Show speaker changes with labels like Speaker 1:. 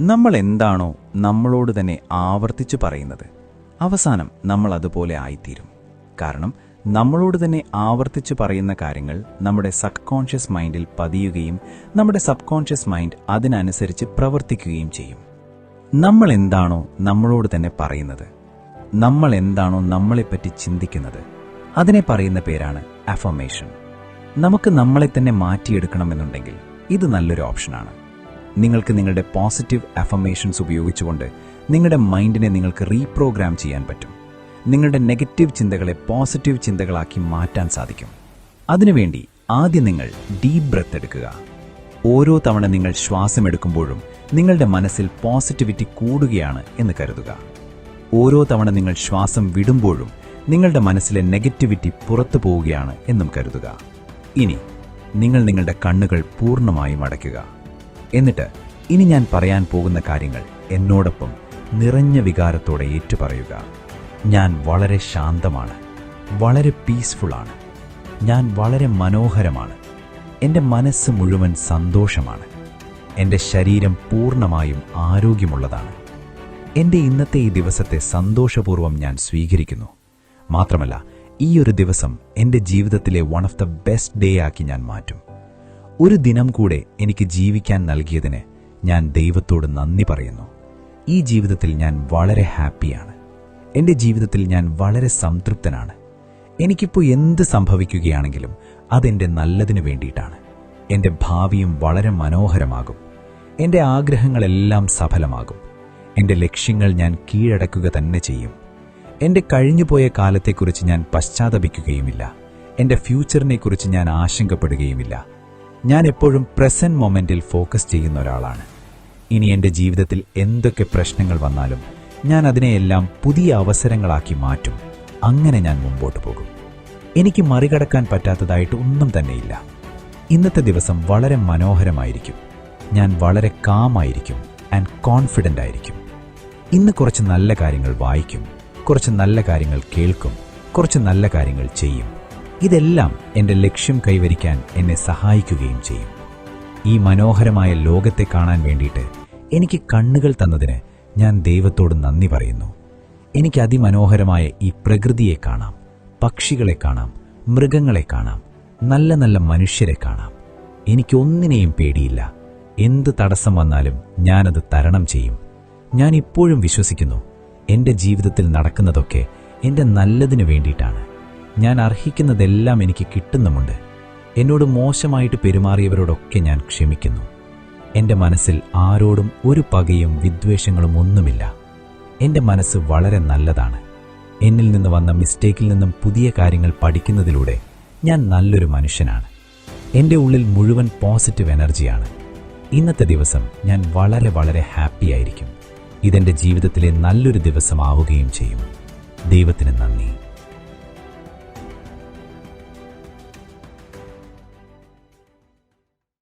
Speaker 1: നമ്മൾ എന്താണോ നമ്മളോട് തന്നെ ആവർത്തിച്ചു പറയുന്നത്. അവസാനം നമ്മൾ അതുപോലെ ആയിത്തീരും. കാരണം നമ്മളോട് തന്നെ ആവർത്തിച്ചു പറയുന്ന കാര്യങ്ങൾ നമ്മുടെ സബ് കോൺഷ്യസ് മൈൻഡിൽ പതിയുകയും നമ്മുടെ സബ് കോൺഷ്യസ് മൈൻഡ് അതിനനുസരിച്ച് പ്രവർത്തിക്കുകയും ചെയ്യും. നമ്മൾ എന്താണോ നമ്മളോട് തന്നെ പറയുന്നത്. നമ്മൾ എന്താണോ നമ്മളെപ്പറ്റി ചിന്തിക്കുന്നത്. അതിനെ പറയുന്ന പേരാണ് അഫർമേഷൻ നമുക്ക് നമ്മളെ തന്നെ മാറ്റിയെടുക്കണമെന്നുണ്ടെങ്കിൽ ഇത് നല്ലൊരു ഓപ്ഷനാണ്. നിങ്ങൾക്ക് നിങ്ങളുടെ പോസിറ്റീവ് അഫർമേഷൻസ് ഉപയോഗിച്ചുകൊണ്ട് നിങ്ങളുടെ മൈൻഡിനെ നിങ്ങൾക്ക് റീപ്രോഗ്രാം ചെയ്യാൻ പറ്റും. നിങ്ങളുടെ നെഗറ്റീവ് ചിന്തകളെ പോസിറ്റീവ് ചിന്തകളാക്കി മാറ്റാൻ സാധിക്കും. അതിനുവേണ്ടി ആദ്യം നിങ്ങൾ ഡീപ് ബ്രത്ത് എടുക്കുക. ഓരോ തവണ നിങ്ങൾ ശ്വാസമെടുക്കുമ്പോഴും നിങ്ങളുടെ മനസ്സിൽ പോസിറ്റിവിറ്റി കൂടുകയാണ് എന്ന് കരുതുക. ഓരോ തവണ നിങ്ങൾ ശ്വാസം വിടുമ്പോഴും നിങ്ങളുടെ മനസ്സിലെ നെഗറ്റിവിറ്റി പുറത്തു പോവുകയാണ് എന്നും കരുതുക. ഇനി നിങ്ങൾ നിങ്ങളുടെ കണ്ണുകൾ പൂർണമായും അടയ്ക്കുക. എന്നിട്ട് ഇനി ഞാൻ പറയാൻ പോകുന്ന കാര്യങ്ങൾ എന്നോടൊപ്പം നിറഞ്ഞ വികാരത്തോടെ ഏറ്റുപറയുക. ഞാൻ വളരെ ശാന്തമാണ് വളരെ പീസ്ഫുള്ളാണ് ഞാൻ വളരെ മനോഹരമാണ്. എന്റെ മനസ്സ് മുഴുവൻ സന്തോഷമാണ്. എന്റെ ശരീരം പൂർണമായും ആരോഗ്യമുള്ളതാണ്. എന്റെ ഇന്നത്തെ ഈ ദിവസത്തെ സന്തോഷപൂർവം ഞാൻ സ്വീകരിക്കുന്നു. മാത്രമല്ല ഈ ഒരു ദിവസം എന്റെ ജീവിതത്തിലെ one of the best day ആക്കി ഞാൻ മാറ്റും. ഒരു ദിനം കൂടെ എനിക്ക് ജീവിക്കാൻ നൽകിയതിന് ഞാൻ ദൈവത്തോട് നന്ദി പറയുന്നു. ഈ ജീവിതത്തിൽ ഞാൻ വളരെ ഹാപ്പിയാണ്. എന്റെ ജീവിതത്തിൽ ഞാൻ വളരെ സംതൃപ്തനാണ്. എനിക്കിപ്പോൾ എന്ത് സംഭവിക്കുകയാണെങ്കിലും അതെന്റെ നല്ലതിന് വേണ്ടിയിട്ടാണ്. എന്റെ ഭാവിയും വളരെ മനോഹരമാകും. എന്റെ ആഗ്രഹങ്ങളെല്ലാം സഫലമാകും. എന്റെ ലക്ഷ്യങ്ങൾ ഞാൻ കീഴടക്കുക തന്നെ ചെയ്യും. എന്റെ കഴിഞ്ഞുപോയ കാലത്തെക്കുറിച്ച് ഞാൻ പശ്ചാത്തപിക്കുകയുമില്ല. എന്റെ ഫ്യൂച്ചറിനെക്കുറിച്ച് ഞാൻ ആശങ്കപ്പെടുകയുമില്ല. ഞാൻ എപ്പോഴും പ്രസന്റ് മൊമെന്റിൽ ഫോക്കസ് ചെയ്യുന്ന ഒരാളാണ്. ഇനി എന്റെ ജീവിതത്തിൽ എന്തൊക്കെ പ്രശ്നങ്ങൾ വന്നാലും ഞാൻ അതിനെയെല്ലാം പുതിയ അവസരങ്ങളാക്കി മാറ്റും. അങ്ങനെ ഞാൻ മുമ്പോട്ട് പോകും. എനിക്ക് മറികടക്കാൻ പറ്റാത്തതായിട്ട് ഒന്നും തന്നെയില്ല. ഇന്നത്തെ ദിവസം വളരെ മനോഹരമായിരിക്കും. ഞാൻ വളരെ കാമായിരിക്കും ആൻഡ് കോൺഫിഡന്റ് ആയിരിക്കും. ഇന്ന് കുറച്ച് നല്ല കാര്യങ്ങൾ വായിക്കും കുറച്ച് നല്ല കാര്യങ്ങൾ കേൾക്കും കുറച്ച് നല്ല കാര്യങ്ങൾ ചെയ്യും. ഇതെല്ലാം എന്റെ ലക്ഷ്യം കൈവരിക്കാൻ എന്നെ സഹായിക്കുകയും ചെയ്യും. ഈ മനോഹരമായ ലോകത്തെ കാണാൻ വേണ്ടിയിട്ട് എനിക്ക് കണ്ണുകൾ തന്നതിന് ഞാൻ ദൈവത്തോട് നന്ദി പറയുന്നു. എനിക്ക് അതിമനോഹരമായ ഈ പ്രകൃതിയെ കാണാം പക്ഷികളെ കാണാം മൃഗങ്ങളെ കാണാം നല്ല നല്ല മനുഷ്യരെ കാണാം. എനിക്കൊന്നിനെയും പേടിയില്ല. എന്ത് തടസ്സം വന്നാലും ഞാനത് തരണം ചെയ്യും. ഞാൻ ഇപ്പോഴും വിശ്വസിക്കുന്നു എന്റെ ജീവിതത്തിൽ നടക്കുന്നതൊക്കെ എന്റെ നല്ലതിനു വേണ്ടിയിട്ടാണ്. ഞാൻ അർഹിക്കുന്നതെല്ലാം എനിക്ക് കിട്ടുന്നുമുണ്ട്. എന്നോട് മോശമായിട്ട് പെരുമാറിയവരോടൊക്കെ ഞാൻ ക്ഷമിക്കുന്നു. എന്റെ മനസ്സിൽ ആരോടും ഒരു പകയും വിദ്വേഷങ്ങളും ഒന്നുമില്ല. എന്റെ മനസ്സ് വളരെ നല്ലതാണ്. എന്നിൽ നിന്ന് വന്ന മിസ്റ്റേക്കിൽ നിന്നും പുതിയ കാര്യങ്ങൾ പഠിക്കുന്നതിലൂടെ ഞാൻ നല്ലൊരു മനുഷ്യനാണ്. എന്റെ ഉള്ളിൽ മുഴുവൻ പോസിറ്റീവ് എനർജിയാണ്. ഇന്നത്തെ ദിവസം ഞാൻ വളരെ വളരെ ഹാപ്പി ആയിരിക്കും. ഇതെന്റെ ജീവിതത്തിലെ നല്ലൊരു ദിവസമാവുകയും ചെയ്യും. ദൈവത്തിന് നന്ദി.